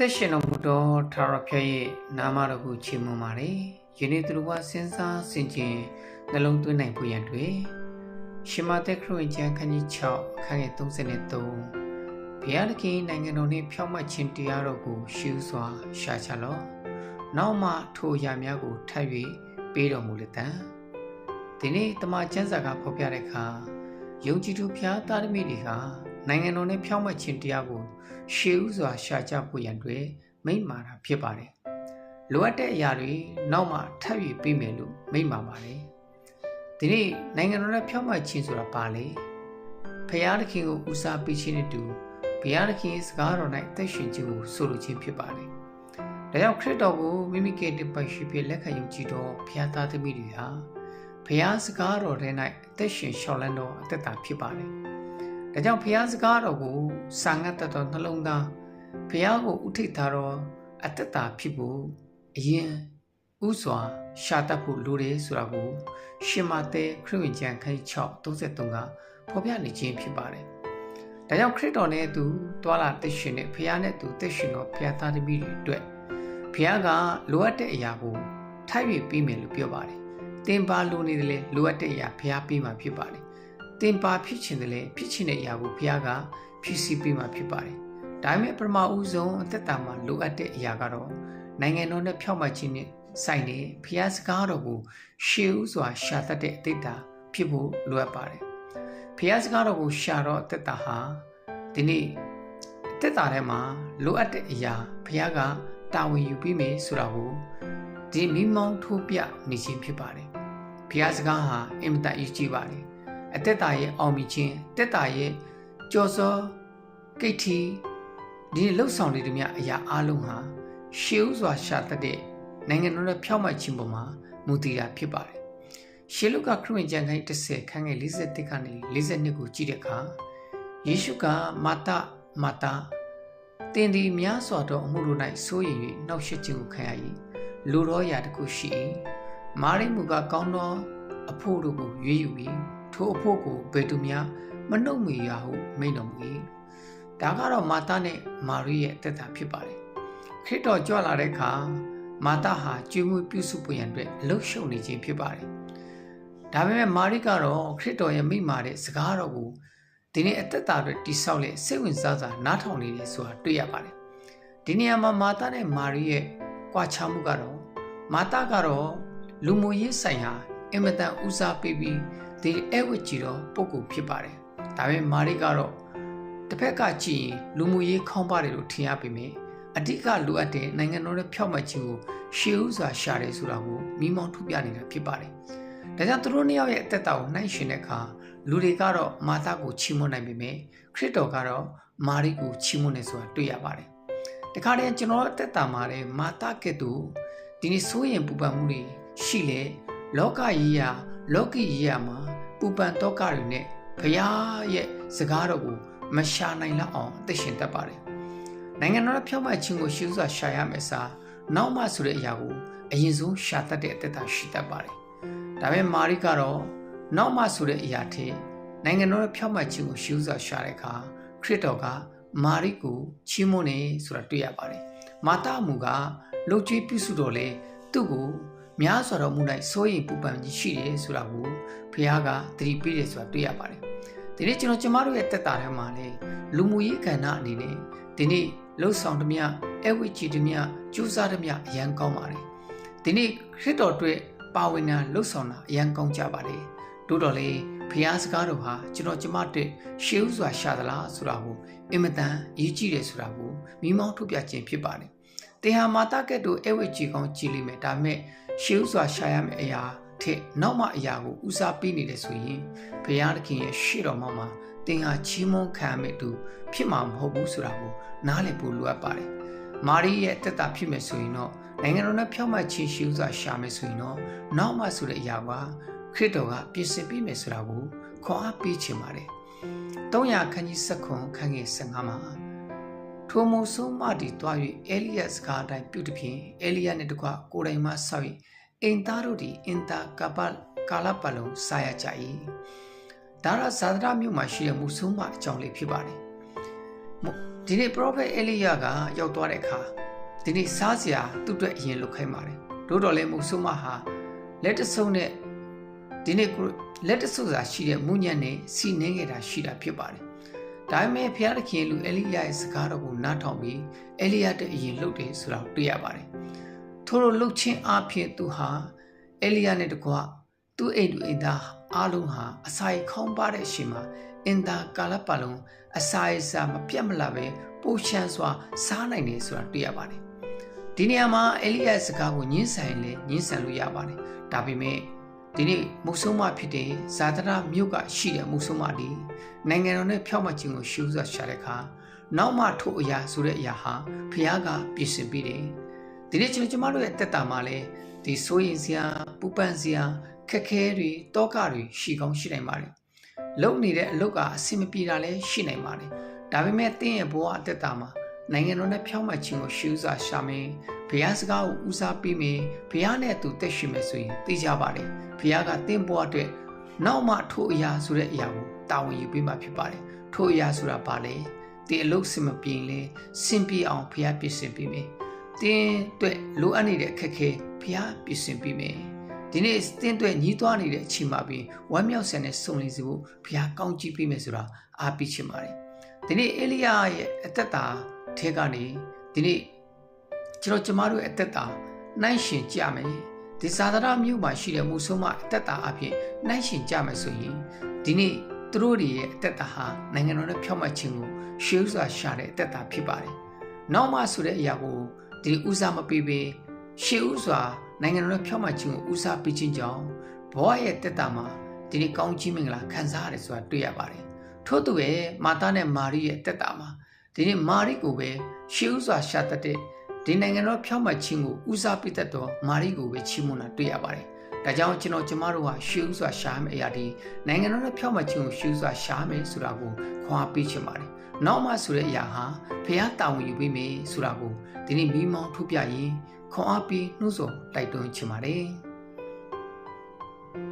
သက်ရှင်တော်မူသောထာဝရဘုရားရဲ့နာမတော်ကိုချီးမွမ်းပါတယ်။ယနေ့သူတို့ကစဉ်းစားဆင်ခြင်နှလုံးသွင်းနိုင်ဖို့ရန်တွေရှင်မသက်ခရစ်ဝင်ကျမ်းခန်းကြီး6အခန်းငယ်33ဘုရားသခင်နိုင်ငံတော်နှင့်ဖြောင့်မတ်ခြင်းတရားတော်ကိုရှုစွာရှာချလော့။နောက်မှထိုအရာများကိုထပ်၍ပေးတော်မူလက်တံ။ဒီနေ့တမန်ကျမ်းစာကဖော်ပြတဲ့အခါယုံကြည်သူဖျားသားသမီးတွေက နိုင်ငံတော်နဲ့ဖြောင့်မတ်ခြင်းတရားကိုရှေးဥစွာရှာကြဖို့ရန်တွေမိန့်မာတာဖြစ်ပါတယ်။လိုအပ်တဲ့အရာတွေနောက်မှထပ်ပြီးပြီးမယ်လို့မိန့်မာပါတယ်။ဒီနေ့နိုင်ငံတော်နဲ့ဖြောင့်မတ်ခြင်းဆိုတာပါလေ။ဖရာသခင်ကိုဦးစားပေးခြင်းနဲ့တူဘုရားသခင်စကားတော်၌အသက်ရှင်ခြင်းကိုဆိုလိုခြင်းဖြစ်ပါတယ်။ဒါကြောင့်ခရစ်တော်ကိုမိမိကယ်တင်ပိုင်ရှိဖြစ်လက်ခံယုံကြည်သောဘုရားသားသမီးတွေဟာဘုရားစကားတော်ထဲ၌အသက်ရှင်လျှောက်လန်းသောအသက်တာဖြစ်ပါတယ်။ ဒါကြောင့်ဘုရားစကားတော်ကိုစာငတ်တတ်သောနှလုံးသားဘုရားကိုဥထိတ်ထားသောအတ္တတာဖြစ်ဖို့အရင်ဥစွာရှာတတ်ဖို့လိုတယ်ဆိုတာကိုရှင်မသက်ခရစ်ဝင်ကျမ်းခန်းကြီး6 33ကဖော်ပြနေခြင်းဖြစ်ပါတယ်။ဒါကြောင့်ခရစ်တော်နဲ့အတူတွာလာသက်ရှင်တဲ့ဘုရားနဲ့အတူသက်ရှင်သောဘုရားသားသမီးတွေအတွက်ဘုရားကလိုအပ်တဲ့အရာကိုထိုက်၍ပြီးမယ်လို့ပြောပါတယ်။တင်ပါလိုနေတယ်လေလိုအပ်တဲ့အရာဘုရားပြီးမှဖြစ်ပါတယ် တင်ပါဖြစ်ခြင်းတယ်လေဖြစ်ခြင်းတဲ့အရာကိုဘုရားကဖြည့်ဆည်းပေးမှာဖြစ်ပါတယ်။ဒါပေမဲ့ပထမဦးဆုံးအသက်တာမှာလိုအပ်တဲ့အရာကတော့နိုင်ငံတော်နဲ့ဖြောက်မှတ်ခြင်းနဲ့ဆိုင်နေဘုရားစကားတော်ကိုရှေးဥစွာရှာတတ်တဲ့အသက်တာဖြစ်ဖို့လိုအပ်ပါတယ်။ဘုရားစကားတော်ကိုရှာတော့အသက်တာဟာဒီနေ့အသက်တာထဲမှာလိုအပ်တဲ့အရာဘုရားကတာဝန်ယူပြီးမယ်ဆိုတာကိုဒီမိမောင်းထိုးပြနေခြင်းဖြစ်ပါတယ်။ဘုရားစကားဟာအင်မတန်အရေးကြီးပါတယ်။ အသက်တာရဲ့အောင်မြင်ခြင်းတက်တာရဲ့ကြော်စောကိတ်ထီဒီလှုပ်ဆောင်နေသည်များအရာအလုံးဟာရှေးဥစွာရှာတတ်တဲ့နိုင်ငံတော်ရဲ့ဖြောင့်မတ်ခြင်းပေါ်မှာမူတည်တာဖြစ်ပါတယ်။ရှေးလုကခရစ်ဝင်ကျမ်းခန်း30ခန်းငယ်41ကနေ42ကိုကြည့်တဲ့အခါယေရှုကမာတမာတတင်ဒီများစွာသောအမှုတို့၌စိုးရိမ်၍နှောက်ယှက်ခြင်းကိုခံရ၏လူတော်ရာတစ်ခုရှိ၏မာရိမူကကောင်းသောအဖို့တို့ကိုရွေးယူ၏ ထိုအဖို့ကိုဘယ်သူများမနှုတ်မီရဟုမိန့်တော်မူ၏ဒါကတော့မာသနဲ့မာရိရဲ့အသက်တာဖြစ်ပါတယ်ခရစ်တော်ကြွလာတဲ့အခါမာသဟာကျွေးမွေးပြုစုပွင့်ရန်အတွက်လှုပ်ရှုပ်နေခြင်းဖြစ်ပါတယ်ဒါပေမဲ့မာရိကတော့ခရစ်တော်ရဲ့မိမာတဲ့စကားတော်ကိုဒီနေ့အသက်တာအတွက်တိဆောက်လက်စိတ်ဝင်စားစွာနားထောင်နေတယ်ဆိုတာတွေ့ရပါတယ်ဒီနေရာမှာမာသနဲ့မာရိရဲ့ကြွားချမှုကတော့မာသကတော့လူမှုရေးဆိုင်ရာအင်မတန်ဦးစားပေးပြီး ဒီအဲဝတ်ကြည့်တော့ပုဂ္ဂိုလ်ဖြစ်ပါတယ်ဒါပေမဲ့မာရိကတော့တစ်ဖက်ကကြည့်ရင်လူမှုရေးခေါင်းပါတယ်လို့ထင်ရပေမယ့်အဓိကလိုအပ်တဲ့နိုင်ငံတော်ရဲ့ဖြောက်မှတ်ခြင်းကိုရှေးဥစွာရှာတယ်ဆိုတာကိုမိမောင်းထုတ်ပြနေတာဖြစ်ပါတယ်ဒါကြောင့်သူတို့နှစ်ယောက်ရဲ့အသက်တာကိုနှိုင်းယှဉ်တဲ့အခါလူတွေကတော့မာသကိုချီးမွမ်းနိုင်ပေမယ့်ခရစ်တော်ကတော့မာရိကိုချီးမွမ်းနေဆိုတာတွေ့ရပါတယ်တခါတည်းကျွန်တော်အသက်တာမှာလည်းမာသကဲ့သို့ဒီနေ့စိုးရင်ပူပန်မှုတွေရှိလေလောကကြီးရာလောကီကြီးရာမှာ ပူပန်တောကတွေနဲ့ဖရာရဲ့စကားတော်ကိုမရှာနိုင်လောက်အောင်သိရှင်တတ်ပါတယ်။နိုင်ငံတော်ဖြောင့်မတ်ခြင်းကိုရှုစွာရှာရမယ်စားနောက်မှဆိုတဲ့အရာကိုအရင်ဆုံးရှာတတ်တဲ့အသက်တာရှိတတ်ပါတယ်။ဒါပေမဲ့မာရိကတော့နောက်မှဆိုတဲ့အရာထက်နိုင်ငံတော်ဖြောင့်မတ်ခြင်းကိုရှုစွာရှာတဲ့အခါခရစ်တော်ကမာရိကိုချီးမွမ်းနေဆိုတာတွေ့ရပါတယ်။မာတာမူကလှုပ်ကြွေးပြုစုတော်လဲသူ့ကို များစွာသောမှု၌စိုးရိမ်ပူပန်ခြင်းရှိတယ်ဆိုတာကိုဘုရားကသတိပေးတယ်ဆိုတာတွေ့ရပါတယ်။ဒီနေ့ကျွန်တော်ကျမတို့ရဲ့တက်တာထဲမှာလေလူမှုရေးကဏ္ဍအနေနဲ့ဒီနေ့လှုပ်ဆောင်သမျှအဝိချီသမျှကြိုးစားသမျှအရန်ကောင်းပါတယ်။ဒီနေ့ခရစ်တော်အတွက်ပါဝင်တာလှုပ်ဆောင်တာအရန်ကောင်းကြပါတယ်။တို့တော်လေဖျားစကားတော်ဟာကျွန်တော်ကျမတို့ရှေးဥစွာရှာသလားဆိုတာကိုအင်မတန်အရေးကြီးတယ်ဆိုတာကိုမိမောင်းထုတ်ပြခြင်းဖြစ်ပါတယ်။တေဟာမာတာကဲ့သို့အဝိချီကောင်းကြည်လိမ့်မယ်ဒါမဲ့ ရှေးဥစွာရှာရမယ့်အရာထက်နောက်မှအရာကိုဦးစားပေးနေတယ်ဆိုရင်ဘုရားသခင်ရဲ့ရှေ့တော်မှာမှာသင်ဟာချီးမွမ်းခံရမယ့်သူဖြစ်မှာမဟုတ်ဘူးဆိုတာကိုနားလည်ဖို့လိုအပ်ပါတယ်။မာရိရဲ့တက်တာဖြစ်မယ်ဆိုရင်တော့နိုင်ငံတော်နဲ့ဖြောင့်မတ်ခြင်းရှေးဥစွာရှာမယ်ဆိုရင်တော့နောက်မှဆိုတဲ့အရာကခရစ်တော်ကပြင်ဆင်ပြီးမယ်ဆိုတာကိုခွန်အားပေးချင်ပါတယ်။300ခန်းကြီး7ခွန်ခန်းငယ်15မှာ ထိုမုံဆုံးမတီတွား၍အဲလိယတ်စကားအတိုင်းပြုတဖြင့်အဲလိယတ်နှင့်တကွကိုယ်တိုင်မှဆောက်၍အိမ်သားတို့သည်အင်တာကပကာလပတ်လုံးစားရကြ၏ဒါရဇာဒရာမြို့မှာရှိတဲ့မုဆုံးမအကြောင်းလေးဖြစ်ပါတယ်မဒီနေ့ prophet အေလိယကရောက်သွားတဲ့အခါဒီနေ့စားစရာသူ့အတွက်အရင်လုပ်ခိုင်းပါတယ်တို့တော်လည်းမုဆုမဟာလက်တဆုံနဲ့ဒီနေ့ကိုလက်တဆုစာရှိတဲ့မုညံ့နဲ့စီနှင်းခဲ့တာရှိတာဖြစ်ပါတယ် ဒါပေမဲ့ဘုရားသခင်လူအေလိယရဲ့စကားတော်ကိုနားထောင်ပြီးအေလိယတဲ့အရင်လှုပ်တယ်ဆိုတာကိုတွေ့ရပါတယ်ထို့လိုလှုပ်ခြင်းအဖြစ်သူဟာအေလိယနဲ့တကွသူ့အိမ်သူအိမ်သားအားလုံးဟာအစာရခေါင်းပါတဲ့အချိန်မှာအင်တာကာလပတ်လုံးအစာရစာမပြတ်မလာပဲပိုရှမ်းစွာစားနိုင်တယ်ဆိုတာတွေ့ရပါတယ်ဒီနေရာမှာအေလိယစကားကိုညှင်းဆန်လေညှင်းဆန်လို့ရပါတယ်ဒါပေမဲ့ ဒီနေ့မုတ်ဆုံးမဖြစ်တဲ့ဇာတရမြို့ကရှိတဲ့မုတ်ဆုံးမဒီနိုင်ငံတော်နဲ့ဖြောက်မှတ်ခြင်းကိုရှုစွာရှာတဲ့အခါနောက်မှထို့အရာဆိုတဲ့အရာဟာဖခင်ကပြင်ဆင်ပြီးတယ်ဒီနေ့ကျွန်တော်ကျမတို့ရဲ့တက်တာမှာလဲဒီစိုးရင်စရာပူပန်စရာခက်ခဲတွေတောကတွေရှိကောင်းရှိနိုင်ပါတယ်လုံနေတဲ့အလုတ်ကအဆင်မပြေတာလည်းရှိနိုင်ပါတယ်ဒါပေမဲ့တင်းရဲ့ဘဝအသက်တာမှာ နိုင်ငံတော်နဲ့ဖြောင်းမှတ်ခြင်းကိုရှုစွာရှာမယ်ဘုရားစကားကိုဦးစားပေးမယ်ဘုရားနဲ့အတူတက်ရှိမယ်ဆိုရင်သိကြပါတယ်ဘုရားကတင်းဘဝအတွက်နောက်မှထိုအရာဆိုတဲ့အရာကိုတာဝန်ယူပေးမှဖြစ်ပါတယ်ထိုအရာဆိုတာဘာလဲဒီအလုတ်စင်မပြေလဲစင်ပြေအောင်ဘုရားပြင်ဆင်ပေးမယ်တင်းအတွက်လိုအပ်နေတဲ့အခက်အခဲဘုရားပြင်ဆင်ပေးမယ်ဒီနေ့တင်းအတွက်ညီးသွားနေတဲ့အချိန်မှာပြီးဝမ်းမြောက်ဆန်တဲ့စုံလင်စီကိုဘုရားကောင်းချီးပေးမယ်ဆိုတာအားပေးချင်ပါတယ်ဒီနေ့အေလိယရဲ့အသက်တာ ထဲကနေဒီနေ့ကျွန်တော်ကျမတို့ရဲ့အသက်တာနှိုင်းရှင်ကြမယ်ဒီသာသနာမြို့မှာရှိတဲ့မူဆုံးမအသက်တာအဖြစ်နှိုင်းရှင်ကြမယ်ဆိုရင်ဒီနေ့သူတို့တွေရဲ့အသက်တာဟာနိုင်ငံတော်နဲ့ဖြောင့်မတ်ခြင်းကိုရှေးဥစွာရှာတဲ့အသက်တာဖြစ်ပါတယ်။နောက်မှဆိုတဲ့အရာကိုဒီဦးစားမပေးဘဲရှေးဥစွာနိုင်ငံတော်နဲ့ဖြောင့်မတ်ခြင်းကိုဦးစားပေးခြင်းကြောင့်ဘဝရဲ့တက်တာမှာဒီနေ့ကောင်းချီးမင်္ဂလာခံစားရတယ်ဆိုတာတွေ့ရပါတယ်။ထို့သူရဲ့မာတာနဲ့မာရိရဲ့တက်တာမှာ ဒီနေ့မာရိကိုပဲရှေးဥစွာရှာတတ်တဲ့ဒီနိုင်ငံတော်ဖြောင့်မတ်ခြင်းကိုဦးစားပေးတတ်တော့မာရိကိုပဲချီးမွမ်းတာတွေ့ရပါတယ်။ဒါကြောင့်ကျွန်တော်ကျမတို့ကရှေးဥစွာရှာမယ်အရာဒီနိုင်ငံတော်နဲ့ဖြောင့်မတ်ခြင်းကိုရှေးဥစွာရှာမယ်ဆိုတာကိုခွန်အားပေးချင်ပါတယ်။နောက်မှဆိုတဲ့အရာဟာဖះတာဝန်ယူပေးမယ်ဆိုတာကိုဒီနေ့မိမောင်းထုတ်ပြရင်ခွန်အားပေးနှိုးဆော်တိုက်တွန်းချင်ပါတယ်။